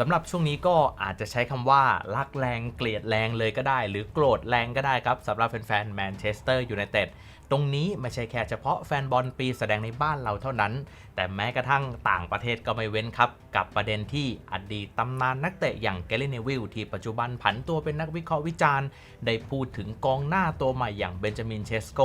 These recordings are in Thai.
สำหรับช่วงนี้ก็อาจจะใช้คำว่ารักแรงเกลียดแรงเลยก็ได้ หรือโกรธแรงก็ได้ครับสำหรับแฟนๆแมนเชสเตอร์ยูไนเต็ดตรงนี้ไม่ใช่แค่เฉพาะแฟนบอลปีแสดงในบ้านเราเท่านั้น แต่แม้กระทั่งต่างประเทศก็ไม่เว้นครับ กับประเด็นที่อดีตตำนานนักเตะอย่างเกลเลนวิลที่ปัจจุบันผันตัวเป็นนักวิเคราะห์วิจารณ์ ได้พูดถึงกองหน้าตัวใหม่อย่างเบนจามินเชสโก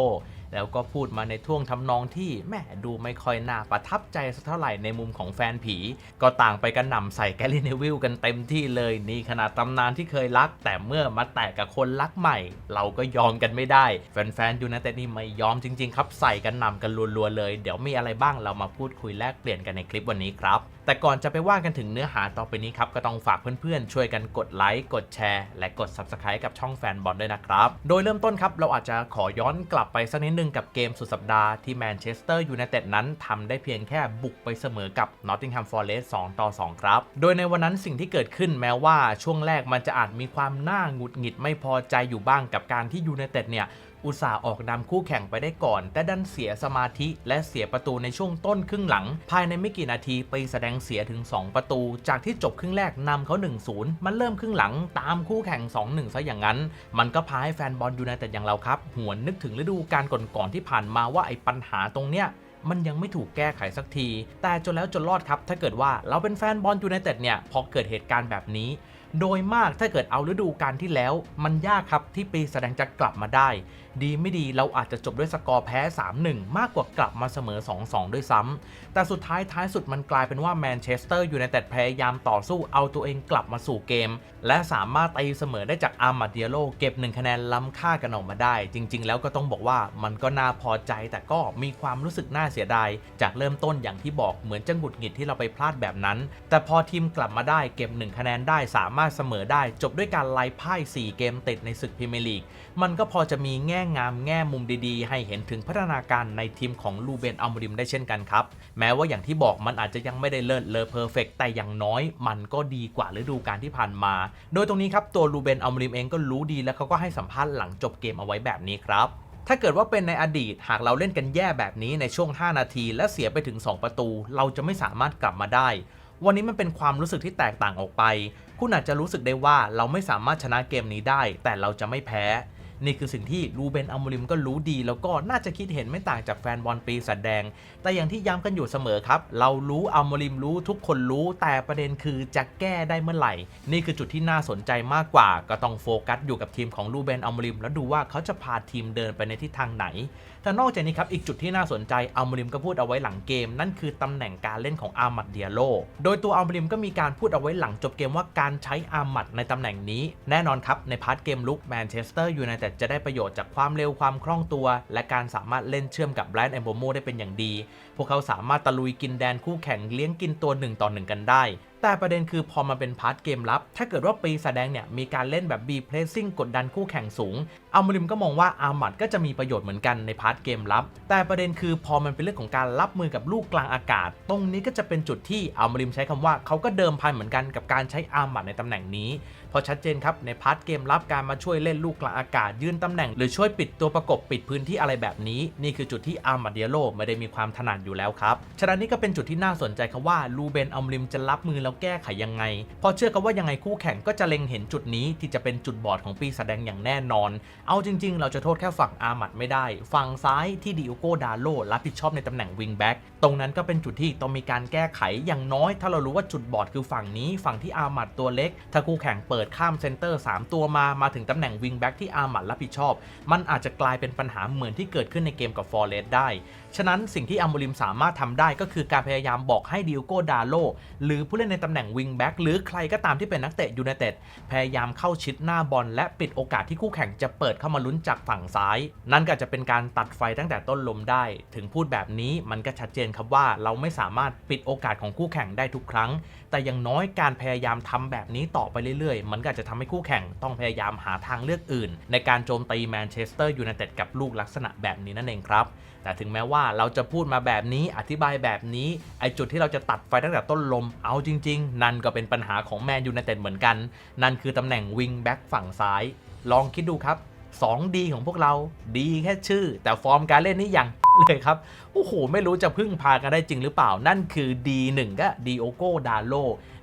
แล้วก็พูดมาในท่วงทำนองที่แม่ดูไม่ค่อยน่าประทับใจสักเท่าไหร่ในมุมของแฟนผี ก็ต่างไปกันหนำใส่แกลลิเนวิลกันเต็มที่เลยนี่ขนาดตำนานที่เคยรัก แต่เมื่อมาแตกกับคนรักใหม่ เราก็ยอมกันไม่ได้ แฟนๆยูไนเต็ดนี่ไม่ยอมจริง ๆ ครับใส่กันหนำกันรัวๆเลย เดี๋ยวมีอะไรบ้างเรามาพูดคุยแลกเปลี่ยนกันในคลิปวันนี้ครับแต่ก่อนจะไปว่ากันถึงเนื้อหาต่อไปนี้ครับ ก็ต้องฝากเพื่อนๆ ช่วยกันกดไลค์ กดแชร์ และกด Subscribe กับช่องแฟนบอลด้วยนะครับ โดยเริ่มต้นครับ เราอาจจะขอย้อนกลับไปสักนิดนึงกับเกมสุดสัปดาห์ที่แมนเชสเตอร์ยูไนเต็ดนั้นทำได้เพียงแค่บุกไปเสมอกับนอตติงแฮมฟอร์เรสต์2ต่อ 2 ครับ โดยในวันนั้นสิ่งที่เกิดขึ้นแม้ว่าช่วงแรกมันจะอาจมีความน่าหงุดหงิดไม่พอใจอยู่บ้างกับการที่ยูไนเต็ดเนี่ย อุตส่าห์ออกนำคู่แข่งไปได้ก่อน แต่ดันเสียสมาธิและเสียประตูในช่วงต้นครึ่งหลัง ภายในไม่กี่นาทีไปแสดงเสียถึง 2 ประตู จากที่จบครึ่งแรกนำเขา 1-0 มันเริ่มครึ่งหลังตามคู่แข่ง 2-1 ซะอย่างนั้น มันก็พาให้แฟนบอลยูไนเต็ดอย่างเราครับ หวนนึกถึงฤดูกาลก่อนๆที่ผ่านมาว่าไอ้ปัญหาตรงเนี้ยมันยังไม่ถูกแก้ไขสักที แต่จนแล้วจนรอดครับ ถ้าเกิดว่าเราเป็นแฟนบอลยูไนเต็ดเนี่ย พอเกิดเหตุการณ์แบบนี้ โดยมากถ้าเกิดเอาฤดูกาลที่แล้ว มันยากครับที่ปีแสดงจะกลับมาได้ดีไม่ดีเราอาจจะจบด้วยสกอร์แพ้ 3-1 มากกว่ากลับมาเสมอ 2-2 ด้วยซ้ำ แต่สุดท้ายท้ายสุดมันกลายเป็นว่าแมนเชสเตอร์อยูไนเต็ดพยายามต่อสู้เอาตัวเองกลับมาสู่เกม และสามารถตีเสมอได้จากอาร์มาเดียโลเก็บ 1 คะแนนล้ำค่ากันออกมาได้ จริง ๆ แล้วก็ต้องบอกว่ามันก็น่าพอใจ แต่ก็มีความรู้สึกน่าเสียดาย จากเริ่มต้นอย่างที่บอกเหมือนจะหงุดหงิดที่เราไปพลาดแบบนั้น แต่พอทีมกลับมาได้เก็บ 1 คะแนนได้สามารถเสมอได้ จบด้วยการไล่พ่าย 4 เกมติดในศึกพรีเมียร์ลีกมันก็พอจะมีแง่งามแง่มุมดีๆ ให้เห็นถึงพัฒนาการในทีมของลูเบนอัมริมได้เช่นกันครับ แม้ว่าอย่างที่บอกมันอาจจะยังไม่ได้เลิศเลอเพอร์เฟกแต่อย่างน้อยมันก็ดีกว่าฤดูกาลที่ผ่านมา โดยตรงนี้ครับตัวลูเบนอัมริมเองก็รู้ดีแล้วเขาก็ให้สัมภาษณ์หลังจบเกมเอาไว้แบบนี้ครับถ้าเกิดว่าเป็นในอดีตหากเราเล่นกันแย่แบบนี้ในช่วง 5 นาที และเสียไปถึง 2 ประตู เราจะไม่สามารถกลับมาได้ วันนี้มันเป็นความรู้สึกที่แตกต่างออกไป คุณอาจจะรู้สึกได้ว่าเราไม่สามารถชนะเกมนี้ได้ แต่เราจะไม่แพ้ นี่คือสิ่งที่รูเบนอัลโมริมก็รู้ดี แล้วก็น่าจะคิดเห็นไม่ต่างจากแฟนบอลปีศาจแดง แต่อย่างที่ย้ำกันอยู่เสมอครับ เรารู้อัลโมริมรู้ทุกคนรู้ แต่ประเด็นคือจะแก้ได้เมื่อไหร่ นี่คือจุดที่น่าสนใจมากกว่า ก็ต้องโฟกัสอยู่กับทีมของรูเบนอัลโมริม แล้วดูว่าเขาจะพาทีมเดินไปในทิศทางไหนแต่นอกจากนี้ครับอีกจุดที่น่าสนใจอัลมริมก็พูดเอาไว้หลังเกม นั่นคือตำแหน่งการเล่นของอามัดเดียโลโดยตัวอัลมริมก็มีการพูดเอาไว้หลังจบเกมว่าการใช้อามัดในตำแหน่งนี้ แน่นอนครับในพาร์ทเกมลุกแมนเชสเตอร์ยูไนเต็ดจะได้ประโยชน์จากความเร็วความคล่องตัว และการสามารถเล่นเชื่อมกับแบรนด์แอมโบโมได้เป็นอย่างดี พวกเขาสามารถตะลุยกินแดนคู่แข่งเลี้ยงกินตัวหนึ่งต่อหนึ่งกันได้ แต่ประเด็นคือพอมาเป็นพาร์ทเกมลับ ถ้าเกิดว่าปีแสดงเนี่ยมีการเล่นแบบบีเพรสซิ่งกดดันคู่แข่งสูงอัลมริมก็มองว่าอามัดก็จะมีประโยชน์เหมือนกันในพาร์ทเกมลับ แต่ประเด็นคือพอมันเป็นเรื่องของการรับมือกับลูกกลางอากาศ ตรงนี้ก็จะเป็นจุดที่อัลมริมใช้คำว่าเขาก็เดิมพันเหมือนกันกับการใช้อามัดในตำแหน่งนี้พราะชัดเจนครับในพาร์ทเกมรับการมาช่วยเล่นลูกกลางอากาศ ยืนตำแหน่ง หรือช่วยปิดตัวประกบปิดพื้นที่อะไรแบบนี้ นี่คือจุดที่อาร์มาเดียโลไม่ได้มีความถนัดอยู่แล้วครับฉะนั้นนี่ก็เป็นจุดที่น่าสนใจครับว่าลูเบนอัลริมจะรับมือแล้วแก้ไขยังไงพราะเชื่อกันว่ายังไงคู่แข่งก็จะเล็งเห็นจุดนี้ที่จะเป็นจุดบอดของปีแสดงอย่างแน่นอน เอาจริง ๆ เราจะโทษแค่ฝั่งอาร์มัดไม่ได้ ฝั่งซ้ายที่ดิโอโกดาโลรับผิดชอบในตำแหน่งวิงแบ็กตรงนั้นก็เป็นจุดที่ต้องมีการแก้ไขอย่างน้อย ถ้าเรารู้ว่าจุดบอดคือฝั่งนี้ ฝั่งที่อาร์มัดตัวเล็ก ถ้าคู่แข่งเปิดข้ามเซนเตอร์ 3 ตัวมามาถึงตำแหน่งวิงแบ็กที่อาร์มัดรับผิดชอบ มันอาจจะกลายเป็นปัญหาเหมือนที่เกิดขึ้นในเกมกับฟอร์เรสได้ ฉะนั้นสิ่งที่อัมโมริมสามารถทำได้ก็คือการพยายามบอกให้ดิโอโกดาโลหรือผู้เล่นในตำแหน่งวิงแบ็กหรือใครก็ตามที่เป็นนักเตะยูไนเต็ดพยายามเข้าชิดหน้าบอลและปิดโอกาสที่คู่แข่งจะเปิดเข้ามาลุ้นจากฝั่งซ้าย นั่นก็จะเป็นการตัดไฟตั้งแต่ต้นลมได้ ถึงพูดแบบนี้มันก็ชัดเจนครับว่าเราไม่สามารถปิดโอกาสของคู่แข่งได้ทุกครั้ง แต่อย่างน้อยการพยายามทำแบบนี้ต่อไปเรื่อยๆ มันก็จจะทำให้คู่แข่งต้องพยายามหาทางเลือกอื่น ในการโจมตีแมนเชสเตอร์ยูไนเต็ดกับลูกลักษณะแบบนี้นั่นเองครับ แต่ถึงแม้ว่าเราจะพูดมาแบบนี้อธิบายแบบนี้ ไอจุดที่เราจะตัดไฟตั้งแต่ต้นลม เอาจริง ๆ นั่นก็เป็นปัญหาของแมนยูไนเต็ดเหมือนกัน นั่นคือตำแหน่งวิงแบ็กฝั่งซ้าย ลองคิดดูครับ2ดีของพวกเราดีแค่ชื่อ แต่ฟอร์มการเล่นนี่ยังเลยครับ โอ้โห ไม่รู้จะพึ่งพากันได้จริงหรือเปล่า นั่นคือ D1 ก็ดีโอโกดาโล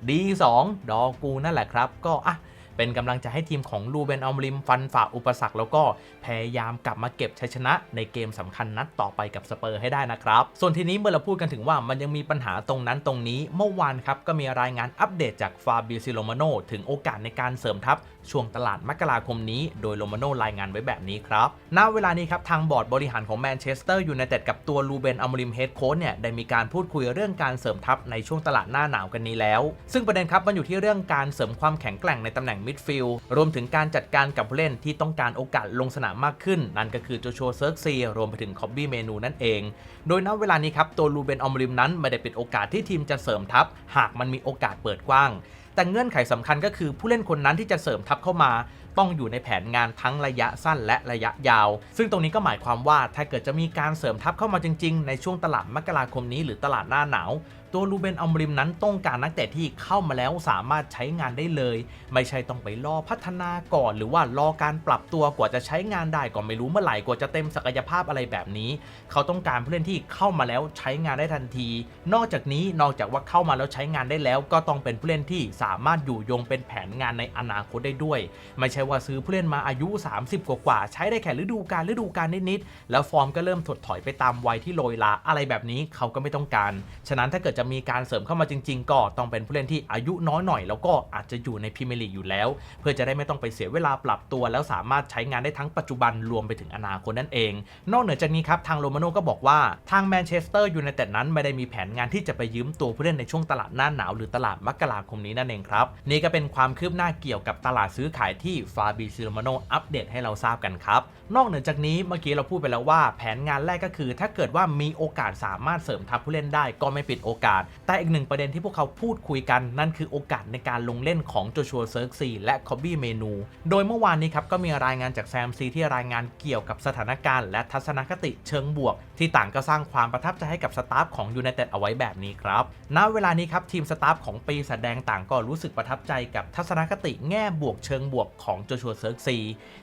D2 ดอกูนั่นแหละครับ ก็อะ เป็นกำลังใจให้ทีมของลูเบนอัลมริมฟันฝ่าอุปสรรคแล้วก็พยายามกลับมาเก็บชัยชนะในเกมสำคัญนัดต่อไปกับสเปอร์ให้ได้นะครับ ส่วนทีนี้เมื่อเราพูดกันถึงว่ามันยังมีปัญหาตรงนั้นตรงนี้ เมื่อวานครับก็มีรายงานอัปเดตจากฟาบิซิโลมาโนถึงโอกาสในการเสริมทัพช่วงตลาดมกราคมนี้ โดยโลมาโนรายงานไว้แบบนี้ครับ ณ เวลานี้ครับ ทางบอร์ดบริหารของแมนเชสเตอร์ยูไนเต็ดกับตัวลูเบนอัมริมเฮดโค้ชเนี่ย ได้มีการพูดคุยเรื่องการเสริมทัพในช่วงตลาดหน้าหนาวกันนี้แล้ว ซึ่งประเด็นครับมันอยู่ที่เรื่องการเสริมความแข็งแกร่งในตำแหน่งมิดฟิลด์ รวมถึงการจัดการกับผู้เล่นที่ต้องการโอกาสลงสนามมากขึ้น นั่นก็คือโจชัวเซิร์กซีรวมไปถึงคอบบี้เมนูนั่นเอง โดยณ เวลานี้ครับตัวลูเบนอมริมนั้นไม่ได้เป็นโอกาสที่ทีมจะเสริมทัพ หากมันมีโอกาสเปิดกว้าง แต่เงื่อนไขสำคัญก็คือผู้เล่นคนนั้นที่จะเสริมทัพเข้ามา ต้องอยู่ในแผนงานทั้งระยะสั้นและระยะยาว ซึ่งตรงนี้ก็หมายความว่าถ้าเกิดจะมีการเสริมทัพเข้ามาจริง ๆ ในช่วงตลาดมกราคมนี้หรือตลาดหน้าหนาว ตัวลูเบนอัมริมนั้นต้องการนักเตะที่เข้ามาแล้วสามารถใช้งานได้เลย ไม่ใช่ต้องไปรอพัฒนาก่อน หรือว่ารอการปรับตัวกว่าจะใช้งานได้ก็ไม่รู้เมื่อไหร่กว่าจะเต็มศักยภาพอะไรแบบนี้ เขาต้องการผู้เล่นที่เข้ามาแล้วใช้งานได้ทันที นอกจากนี้นอกจากว่าเข้ามาแล้วใช้งานได้แล้ว ก็ต้องเป็นผู้เล่นที่สามารถอยู่ยงเป็นแผนงานในอนาคตได้ด้วย ไม่ใช่ว่าซื้อผู้เล่นมาอายุ 30 กว่าใช้ได้แค่ฤดูกาลฤดูกาลนิดๆแล้วฟอร์มก็เริ่มถดถอยไปตามวัยที่โรยลาอะไรแบบนี้เขาก็ไม่ต้องการ ฉะนั้นถ้าเกิดจะมีการเสริมเข้ามาจริง ๆ ก็ต้องเป็นผู้เล่นที่อายุน้อยหน่อย แล้วก็อาจจะอยู่ในพรีเมียร์ลีกอยู่แล้ว เพื่อจะได้ไม่ต้องไปเสียเวลาปรับตัว แล้วสามารถใช้งานได้ทั้งปัจจุบันรวมไปถึงอนาคตนั่นเอง นอกเหนือจากนี้ครับทางโรมาโน่ก็บอกว่าทางแมนเชสเตอร์ยูไนเต็ดนั้นไม่ได้มีแผนงานที่จะไปยืมตัวผู้เล่นในช่วงตลาดหน้าหนาวหรือตลาดมกราคมนี้นั่นเองครับนี่ก็เป็นความคืบหน้าเกี่ยวกับตลาดซื้อขายที่ฟาบิซิโรมาโนอัปเดตให้เราทราบกันครับนอกเหนือจากนี้เมื่อกี้เราพูดไปแล้วว่า แผนงานแรกก็คือ ถ้าเกิดว่ามีโอกาสสามารถเสริมทัพผู้เล่นได้ก็ไม่ปิดโอกาสแต่อีกหนึ่งประเด็นที่พวกเขาพูดคุยกัน นั่นคือโอกาสในการลงเล่นของโจชัวเซิร์กซีและคอบบี้เมนู โดยเมื่อวานนี้ครับก็มีรายงานจากแซมซีที่รายงานเกี่ยวกับสถานการณ์และทัศนคติเชิงบวก ที่ต่างก็สร้างความประทับใจให้กับสตาฟของยูไนเต็ดเอาไว้แบบนี้ครับณเวลานี้ครับทีมสตาฟของปีแสดงต่างก็รู้สึกประทับใจกับทัศนคติแง่บวกเชิงบวกของโจชัวเซิร์กซี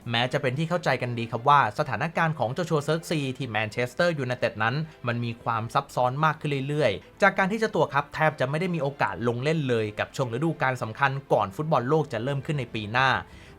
แม้จะเป็นที่เข้าใจกันดีครับว่าสถานการณ์ของโจชัวเซิร์กซีที่แมนเชสเตอร์ยูไนเต็ดนั้น มันมีความซับซ้อนมากขึ้นเรื่อยๆ จากการที่เจ้าตัวครับแทบจะไม่ได้มีโอกาสลงเล่นเลยกับช่วงฤดูกาลสำคัญก่อนฟุตบอลโลกจะเริ่มขึ้นในปีหน้า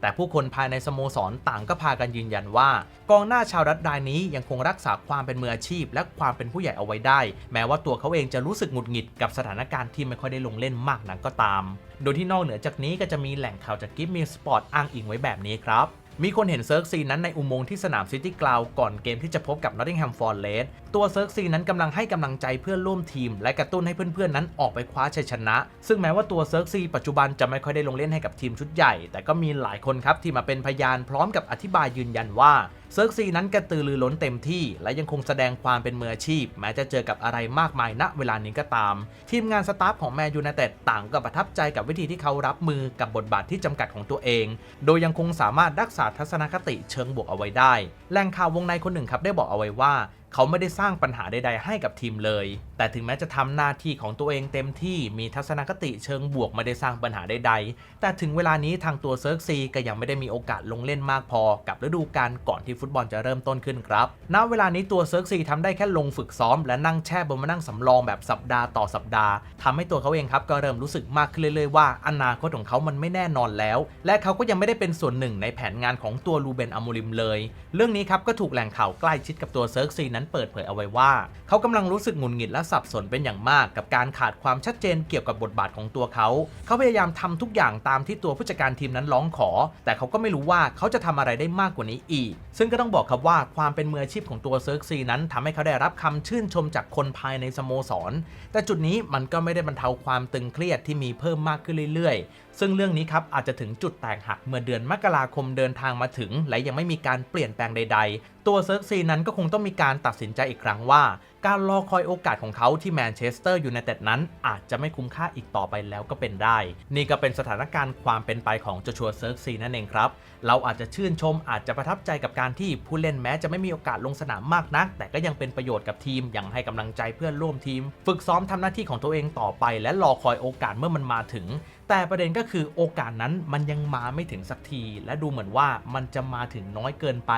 แต่ผู้คนภายในสโมสรต่างก็พากันยืนยันว่า กองหน้าชาวรัฐรายนี้ยังคงรักษาความเป็นมืออาชีพ และความเป็นผู้ใหญ่เอาไว้ได้ แม้ว่าตัวเขาเองจะรู้สึกหงุดหงิดกับสถานการณ์ที่ไม่ค่อยได้ลงเล่นมากนักก็ตาม โดยที่นอกเหนือจากนี้ก็จะมีแหล่งข่าวจากกิฟต์มีสปอร์ตอ้างอิงไว้แบบนี้ครับ มีคนเห็นเซิร์กซีนั้นในอุโมงค์ที่สนามซิตี้กราวก่อนเกมที่จะพบกับนอตติงแฮมฟอร์เรสตัวเซิร์กซีนั้นกำลังให้กำลังใจเพื่อนร่วมทีม และกระตุ้นให้เพื่อนๆนั้นออกไปคว้าชัยชนะ ซึ่งแม้ว่าตัวเซิร์กซีปัจจุบันจะไม่ค่อยได้ลงเล่นให้กับทีมชุดใหญ่ แต่ก็มีหลายคนครับที่มาเป็นพยานพร้อมกับอธิบายยืนยันว่า เซิร์กซีนั้นกระตือรือร้นเต็มที่ และยังคงแสดงความเป็นมืออาชีพ แม้จะเจอกับอะไรมากมายณเวลานี้ก็ตาม ทีมงานสตาฟของแมนยูไนเต็ดต่างก็ประทับใจกับวิธีที่เขารับมือกับบทบาทที่จำกัดของตัวเอง โดยยังคงสามารถรักษาทัศนคติเชิงบวกเอาไว้ได้แหล่งข่าววงในคนหนึ่งครับได้บอกเอาไว้ว่าเขาไม่ได้สร้างปัญหาใด ๆ ให้กับทีมเลย แต่ถึงแม้จะทำหน้าที่ของตัวเองเต็มที่มีทัศนคติเชิงบวกไม่ได้สร้างปัญหาใดๆ แต่ถึงเวลานี้ทางตัวเซิร์กซีก็ยังไม่ได้มีโอกาสลงเล่นมากพอ กับฤดูกาลก่อนที่ฟุตบอลจะเริ่มต้นขึ้นครับ ณ เวลานี้ตัวเซิร์กซีทำได้แค่ลงฝึกซ้อม และนั่งแช่บนมานั่งสำรองแบบสัปดาห์ต่อสัปดาห์ทำให้ตัวเขาเองครับก็เริ่มรู้สึกมากขึ้นเรื่อยๆว่าอนาคตของเขามันไม่แน่นอนแล้ว และเขาก็ยังไม่ได้เป็นส่วนหนึ่งในแผนงานของตัวลูเบนอโมริมเลย เรื่องนี้ครับก็ถูกแหล่งข่าวใกล้ชิดกับตัวเซิร์กซีนนเปิดเผยเอาไว้ว่า เขากำลังรู้สึกหงุดหงิดและสับสนเป็นอย่างมาก กับการขาดความชัดเจนเกี่ยวกับบทบาทของตัวเขา เขาพยายามทำทุกอย่างตามที่ตัวผู้จัดการทีมนั้นร้องขอ แต่เขาก็ไม่รู้ว่าเขาจะทำอะไรได้มากกว่านี้อีก ซึ่งก็ต้องบอกครับว่าความเป็นมืออาชีพของตัวเซิร์กซีนั้นทำให้เขาได้รับคำชื่นชมจากคนภายในสโมสร แต่จุดนี้มันก็ไม่ได้บรรเทาความตึงเครียดที่มีเพิ่มมากขึ้นเรื่อยๆ ซึ่งเรื่องนี้ครับอาจจะถึงจุดแตกหักเมื่อเดือนมกราคมเดินทางมาถึง และยังไม่มีการเปลี่ยนแปลงใด ๆ ตัวเซิร์กซีนั้นก็คงต้องมีการตัดสินใจอีกครั้งว่า การรอคอยโอกาสของเขาที่แมนเชสเตอร์ยูไนเต็ดนั้น อาจจะไม่คุ้มค่าอีกต่อไปแล้วก็เป็นได้ นี่ก็เป็นสถานการณ์ความเป็นไปของโจชัวเซิร์กซีนั่นเองครับเราอาจจะชื่นชมอาจจะประทับใจกับการที่ผู้เล่นแม้จะไม่มีโอกาสลงสนามมากนัก แต่ก็ยังเป็นประโยชน์กับทีมยังให้กำลังใจเพื่อนร่วมทีม ฝึกซ้อมทำหน้าที่ของตัวเองต่อไป และรอคอยโอกาสเมื่อมันมาถึง แต่ประเด็นก็คือโอกาสนั้นมันยังมาไม่ถึงสักที และดูเหมือนว่ามันจะมาถึงน้อยเกินไป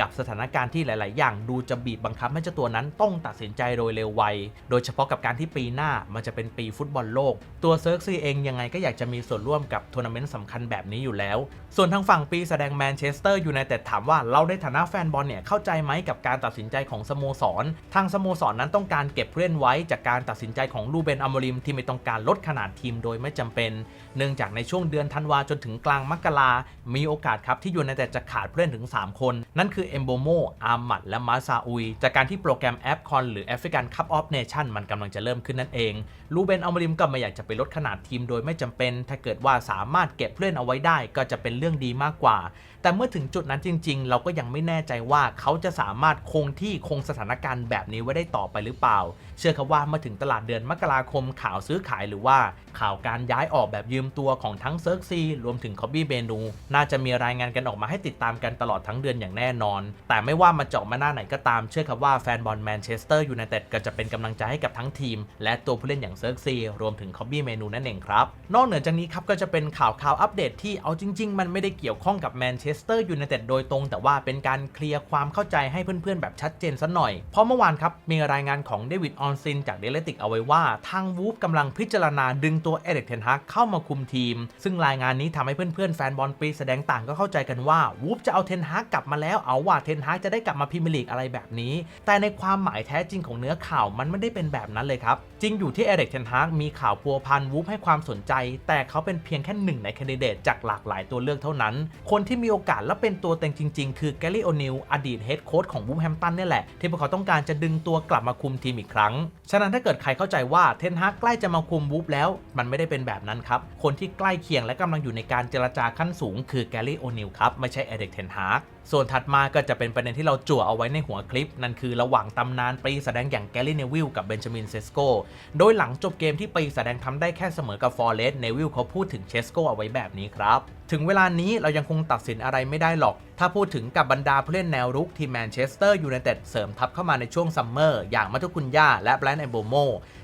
กับสถานการณ์ที่หลาย ๆ อย่างดูจะบีบบังคับให้เจ้าตัวนั้นต้องตัดสินใจโดยเร็วไว โดยเฉพาะกับการที่ปีหน้ามันจะเป็นปีฟุตบอลโลก ตัวเซิร์กซีเองยังไงก็อยากจะมีส่วนร่วมกับทัวร์นาเมนต์สำคัญแบบนี้อยู่แล้ว ส่วนทางฝั่งปีแสดงแมนเชสเตอร์ยูไนเต็ดถามว่าเราในฐานะแฟนบอลเนี่ยเข้าใจไหมกับการตัดสินใจของสโมสร ทางสโมสรนนั้นต้องการเก็บผู้เล่นไว้จากการตัดสินใจของลูเบนอโมริมที่ไม่ต้องการลดขนาดทีมโดยไม่จำเป็นเนื่องจากในช่วงเดือนธันวาจนถึงกลางมกรามีโอกาสครับที่ยูไนเต็ดจะขาดผู้เล่นถึง 3 คน นั่นคือเอมโบโมอาร์มัดและมาซาอุย จากการที่โปรแกรมแอฟคอนหรือแอฟริกันคัพออฟเนชั่นมันกำลังจะเริ่มขึ้นนั่นเองลูเบนอโมริมก็ไม่อยากจะไปลดขนาดทีมโดยไม่จำเป็น ถ้าเกิดว่าสามารถเก็บผู้เล่นเอาไว้ได้ก็จะเป็นเรื่องดีมากกว่า แต่เมื่อถึงจุดนั้นจริง ๆ เราก็ยังไม่แน่ใจว่าเขาจะสามารถคงที่คงสถานการณ์แบบนี้ไว้ได้ต่อไปหรือเปล่า เชื่อครับว่าเมื่อถึงตลาดเดือนมกราคมข่าวซื้อขายหรือว่าข่าวการย้ายออกแบบยืมตัวของทั้งเซิร์กซีรวมถึงคอบบี้เบนู น่าจะมีรายงานกันออกมาให้ติดตามกันตลอดทั้งเดือนอย่างแน่นอน แต่ไม่ว่ามันจาะมาหน้าไหนก็ตามเชื่อครับว่าแฟนบอลแมนเชสเตอร์ยูไนเต็ดก็จะเป็นกำลังใจให้กับทั้งทีม และตัวผู้เล่นอย่างเซิร์กซีรวมถึงคอบบี้เมนูนั่นเองครับ นอกเหนือจากนี้ครับก็จะเป็นข่าวข่าวอัปเดตที่เอาจริง ๆ มันไม่ได้เกี่ยวข้องกับแมนเชสเตอร์ยูไนเต็ดโดยตรง แต่ว่าเป็นการเคลียร์ความเข้าใจให้เพื่อนๆ แบบชัดเจนซะหน่อย เพราะเมื่อวานครับมีรายงานของเดวิดออนซินจากเดลติกเอาไว้ว่าทางวูฟกำลังพิจารณาดึงตัวเอเด็กเทนฮักเข้าข้ามาคุมทีม ซึ่งรายงานนี้ทำให้เพื่อนๆแฟนบอลปีแสดงต่างก็เข้าใจกันว่าวูฟจะเอาเทนฮักกลับมาแล้วเอาว่าเทนฮักจะได้กลับมาพรีเมียร์ลีกอะไรแบบนี้ แต่ในความหมายแท้จริงของเนื้อข่าวมันไม่ได้เป็นแบบนั้นเลยครับ จริงอยู่ที่เอเด็กเทนฮักมีข่าวพัวพันวูฟให้ความสนใจ แต่เขาเป็นเพียงแค่หนึ่งในคนดิเดตจากหลากหลายตัวเลือกเท่านั้น คนที่มีโอกาสและเป็นตัวเต็งจริง ๆ คือแกลลี่โอนิลอดีตเฮดโค้ชของวูฟแฮมตันนี่แหละ ที่พวกเขาต้องการจะดึงตัวกลับมาคุมทีมอีกครั้ง ฉะนั้นถ้าเกิดใครเข้าใจว่าเทนฮักใกล้จะมาคุมวูฟแล้ว มันไม่ได้เป็นแบบนั้นครับคนที่ใกล้เคียงและกำลังอยู่ในการเจรจาขั้นสูง คือแกลลี่โอนิลครับไม่ใช่เอเด็กเทนฮักส่วนถัดมาก็จะเป็นประเด็นที่เราจั่วเอาไว้ในหัวคลิป นั่นคือระหว่างตำนานปีแสดงอย่างแกลลี่เนวิลกับเบนจามินเซสโกโดยหลังจบเกมที่ปีแสดงทำได้แค่เสมอกับฟอร์เรสเนวิลเขาพูดถึงเชสโกเอาไว้แบบนี้ครับ ถึงเวลานี้เรายังคงตัดสินอะไรไม่ได้หรอก ถ้าพูดถึงกับบรรดาผู้เล่นแนวรุกทีมแมนเชสเตอร์ยูไนเต็ดเสริมทัพเข้ามาในช่วงซัมเมอร์อย่างมาตุคุนย่าและแบรนด์เอโบโม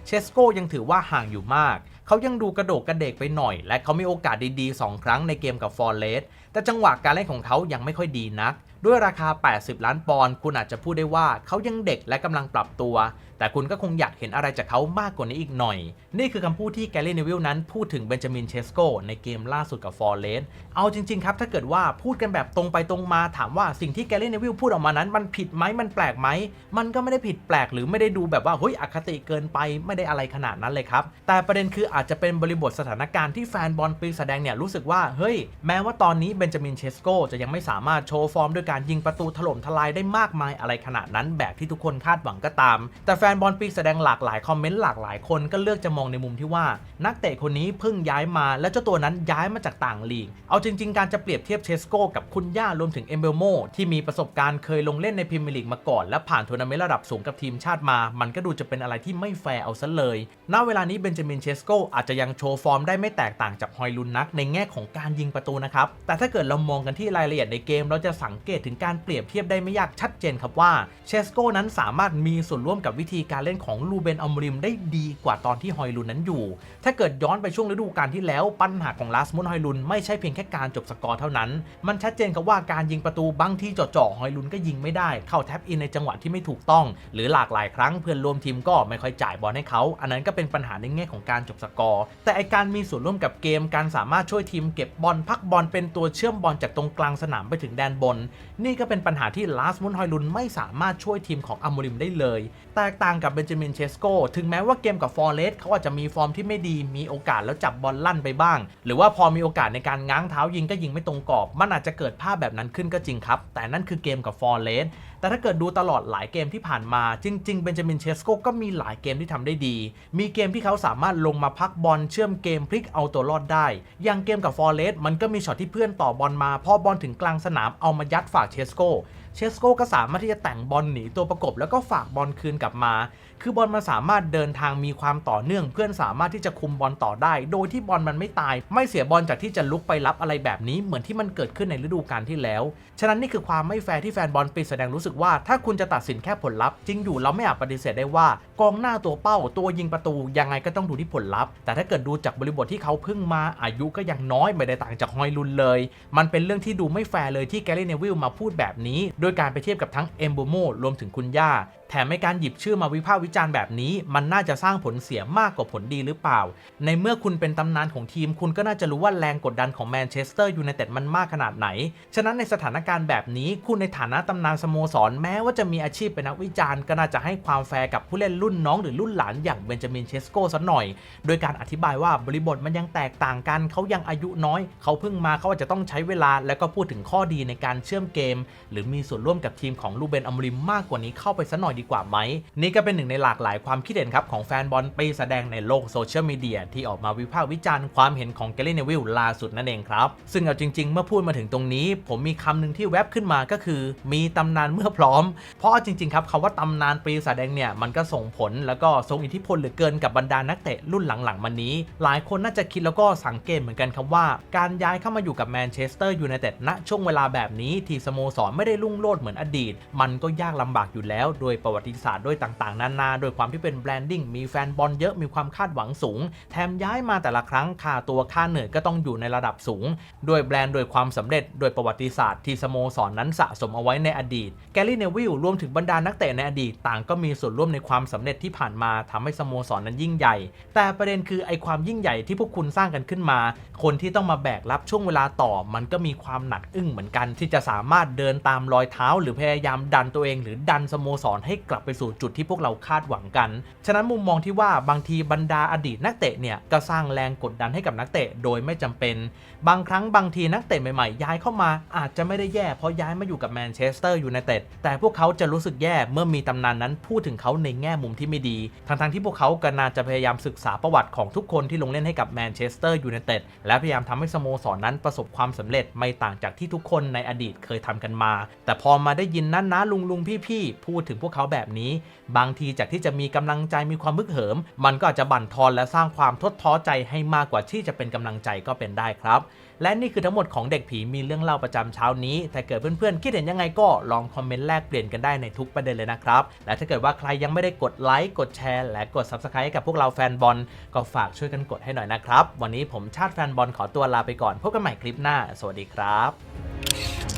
เชสโกยังถือว่าห่างอยู่มาก เขายังดูกระโดกกระเดกไปหน่อย และเขามีโอกาสดีๆ 2 ครั้งในเกมกับฟอร์เรสแต่จังหวะการเล่นของเขายังไม่ค่อยดีนัก ด้วยราคา 80 ล้านปอนด์คุณอาจจะพูดได้ว่าเขายังเด็กและกำลังปรับตัว แต่คุณก็คงอยากเห็นอะไรจากเขามากกว่านี้อีกหน่อย นี่คือคำพูดที่แกลลี่เนวิลนั้นพูดถึงเบนจามินเชสโกในเกมล่าสุดกับฟอร์เรสเอาจริง ๆ ครับ ถ้าเกิดว่าพูดกันแบบตรงไปตรงมาถามว่าสิ่งที่แกลลี่เนวิลพูดออกมานั้น มันผิดไหมมันแปลกไหม มันก็ไม่ได้ผิดแปลกหรือไม่ได้ดูแบบว่าเฮ้ยอคติเกินไปไม่ได้อะไรขนาดนั้นเลยครับแต่ประเด็นคืออาจจะเป็นบริบทสถานการณ์ที่แฟนบอลปีแสดงเนี่ยรู้สึกว่าเฮ้ยแม้ว่าตอนนี้เบนจามินเชสโกจะยังไม่สามารถโชว์ฟอร์มด้วยการยิงประตูถล่มทลายได้มากมายอะไรขนาดนั้นแบบที่ทุกคนคาดหวังก็ตาม แต่แฟนบอลปีกแสดงหลากหลายคอมเมนต์หลากหลายคนก็เลือกจะมองในมุมที่ว่า นักเตะคนนี้เพิ่งย้ายมา และเจ้าตัวนั้นย้ายมาจากต่างลีก เอาจริง ๆ การจะเปรียบเทียบเชสโกกับคุณย่ารวมถึงเอมเบลโมที่มีประสบการณ์เคยลงเล่นในพรีเมียร์ลีกมาก่อน และผ่านทัวร์นาเมนต์ระดับสูงกับทีมชาติมา มันก็ดูจะเป็นอะไรที่ไม่แฟร์เอาซะเลยณเวลานี้เบนจามินเชสโกอาจจะยังโชว์ฟอร์มได้ไม่แตกต่างจากฮอยลุนนักในแง่ของการยิงประตูนะครับแต่ถ้าเกิดเรามองกันที่รายละเอียดในเกม เราจะสังเกตถึงการเปรียบเทียบได้ไม่ยากชัดเจนครับว่าเชสโกนั้นสามารถมีส่วนร่วมกับวิธีการเล่นของลูเบนอัมริมได้ดีกว่าตอนที่ฮอยลุนนั้นอยู่ ถ้าเกิดย้อนไปช่วงฤดูกาลที่แล้วปัญหาของลาสมุนฮอยลุนไม่ใช่เพียงแค่การจบสกอร์เท่านั้น มันชัดเจนครับว่าการยิงประตูบางที่เจาะๆฮอยลุนก็ยิงไม่ได้ เข้าแท็บอินในจังหวะที่ไม่ถูกต้อง หรือหลากหลายครั้งเพื่อนร่วมทีมก็ไม่ค่อยจ่ายบอลให้เขา อันนั้นก็เป็นปัญหาในแง่ของการจบสกอร์แต่ไอการมีส่วนร่วมกับเกมการสามารถช่วยทีมเก็บบอลพักบอลเป็นตัวเชื่อมบอลจากตรงกลางสนามไปถึงแดนบน นี่ก็เป็นปัญหาที่ลาสมุนฮอยลุนไม่สามารถช่วยทีมของอัมริมได้เลย แตกต่างกับเบนจามินเชสโกถึงแม้ว่าเกมกับฟอร์เรสเขาอาจจะมีฟอร์มที่ไม่ดีมีโอกาสแล้วจับบอลลั่นไปบ้าง หรือว่าพอมีโอกาสในการง้างเท้ายิงก็ยิงไม่ตรงกรอบ มันอาจจะเกิดภาพแบบนั้นขึ้นก็จริงครับ แต่นั่นคือเกมกับฟอร์เรสแต่ถ้าเกิดดูตลอดหลายเกมที่ผ่านมา จริงๆเบนจามินเชสโกก็มีหลายเกมที่ทำได้ดี มีเกมที่เขาสามารถลงมาพักบอลเชื่อมเกมพลิกเอาตัวรอดได้ อย่างเกมกับฟอร์เรสมันก็มีช็อตที่เพื่อนต่อบอลมาพอบอลถึงกลางสนามเอามายัดฝากเชสโก เชสโกก็สามารถที่จะแต่งบอลหนีตัวประกบ แล้วก็ฝากบอลคืนกลับมา คือบอลมันสามารถเดินทางมีความต่อเนื่อง เพื่อนสามารถที่จะคุมบอลต่อได้ โดยที่บอลมันไม่ตาย ไม่เสียบอลจากที่จะลุกไปรับอะไรแบบนี้เหมือนที่มันเกิดขึ้นในฤดูกาลที่แล้ว ฉะนั้นนี่คือความไม่แฟร์ที่แฟนบอลปีแสดงรู้สึกว่า ถ้าคุณจะตัดสินแค่ผลลัพธ์จริงอยู่เราไม่อาจปฏิเสธได้ว่า กองหน้าตัวเป้า ตัวยิงประตูยังไงก็ต้องดูที่ผลลัพธ์ แต่ถ้าเกิดดูจากบริบทที่เขาเพิ่งมาอายุก็ยังน้อยไม่ได้ต่างจากฮอยลุนเลย มันเป็นเรื่องที่ดูไม่แฟร์เลยที่แกลลี่เนวิลมาพูดแบบนี้ โดยการไปเทียบกับทั้งเอมโบโมรวมถึงคุณย่า แถมในการหยิบชื่อมาวิพากษ์วิจารณ์แบบนี้ มันน่าจะสร้างผลเสียมากกว่าผลดีหรือเปล่า ในเมื่อคุณเป็นตำนานของทีม คุณก็น่าจะรู้ว่าแรงกดดันของแมนเชสเตอร์ยูไนเต็ดมันมากขนาดไหน ฉะนั้นในสถานการณ์แบบนี้คุณในฐานะตำนานสโมสรแม้ว่าจะมีอาชีพเป็นนักวิจารณ์ ก็น่าจะให้ความแฟร์กับผู้เล่นรุ่นน้องหรือรุ่นหลานอย่างเบนจามินเชสโกสักหน่อย โดยการอธิบายว่าบริบทมันยังแตกต่างกันเขายังอายุน้อย เขาเพิ่งมาเขาอาจจะต้องใช้เวลา แล้วก็พูดถึงข้อดีในการเชื่อมเกม หรือมีส่วนร่วมกับทีมของลูเบนอมริมมากกว่านี้เข้าไปสักหน่อยดีกว่าไหม นี่ก็เป็นหนึ่งในหลากหลายความคิดเห็นครับของแฟนบอลปีแสดงในโลกโซเชียลมีเดียที่ออกมาวิพากษ์วิจารณ์ความเห็นของเกลลี่เนวิลล่าสุดนั่นเองครับ ซึ่งเอาจริง ๆ เมื่อพูดมาถึงตรงนี้ ผมมีคำหนึ่งที่แวบขึ้นมาก็คือ มีตำนานเมื่อพร้อม เพราะจริง ๆ ครับคำว่าตำนานปีศาจแดงเนี่ยมันก็ส่งผลแล้วก็ทรงอิทธิพลเหลือเกินกับบรรดานักเตะรุ่นหลังๆมานี้ หลายคนน่าจะคิดแล้วก็สังเกตเหมือนกันครับว่า การย้ายเข้ามาอยู่กับแมนเชสเตอร์ยูไนเต็ดณช่วงเวลาแบบนี้ทีสโมสรไม่ได้รุ่งโรจน์เหมือนอดีต มันก็ยากลำบากอยู่แล้วโดยประวัติศาสตร์ด้วยต่างๆ นานาโดยความที่เป็นแบรนดิ้งมีแฟนบอลเยอะมีความคาดหวังสูง แถมย้ายมาแต่ละครั้งค่าตัวค่าเหนื่อยก็ต้องอยู่ในระดับสูง ด้วยแบรนด์โดยความสำเร็จโดยประวัติศาสตร์ที่สโมสรนนั้นสะสมเอาไว้ในอดีต แกลลี่เนวิลรวมถึงบรรดานักเตะในอดีตต่างก็มีส่วนร่วมในความสำเร็จที่ผ่านมาทำให้สโมสรนนั้นยิ่งใหญ่ แต่ประเด็นคือไอความยิ่งใหญ่ที่พวกคุณสร้างกันขึ้นมา คนที่ต้องมาแบกรับช่วงเวลาต่อ มันก็มีความหนักอึ้งเหมือนกัน ที่จะสามารถเดินตามรอยเท้า หรือพยายามดันตัวเอง หรือดันสโมสรให้กลับไปสู่จุดที่พวกเราคาดหวังกัน ฉะนั้นมุมมองที่ว่าบางทีบรรดาอดีตนักเตะเนี่ยก็สร้างแรงกดดันให้กับนักเตะโดยไม่จำเป็น บางครั้งบางทีนักเตะใหม่ๆ ย้ายเข้ามาอาจจะไม่ได้แย่เพราะย้ายมาอยู่กับแมนเชสเตอร์ยูไนเต็ดแต่พวกเขาจะรู้สึกแย่เมื่อมีตำนานนั้นพูดถึงเขาในแง่มุมที่ไม่ดี ทั้งๆที่พวกเขาก็น่าจะพยายามศึกษาประวัติของทุกคนที่ลงเล่นให้กับแมนเชสเตอร์ยูไนเต็ดและพยายามทำให้สโมสรนนั้นประสบความสำเร็จไม่ต่างจากที่ทุกคนในอดีตเคยทำกันมา แต่พอมาได้ยินนั้นนะลุงลุงพี่พี่ๆพูดถึงพวกเขาแบบนี้ บางทีจากที่จะมีกำลังใจมีความมึกเหิม มันก็อาจจะบั่นทอนและสร้างความทดท้อใจให้มากกว่าที่จะเป็นกำลังใจก็เป็นได้ครับ และนี่คือทั้งหมดของเด็กผีมีเรื่องเล่าประจำเช้านี้ถ้าเกิดเพื่อนๆคิดเห็นยังไงก็ลองคอมเมนต์แลกเปลี่ยนกันได้ในทุกประเด็นเลยนะครับ และถ้าเกิดว่าใครยังไม่ได้กดไลค์กดแชร์ และกด Subscribe ให้กับพวกเราแฟนบอลก็ฝากช่วยกันกดให้หน่อยนะครับ วันนี้ผมชาติแฟนบอลขอตัวลาไปก่อนพบกันใหม่คลิปหน้า สวัสดีครับ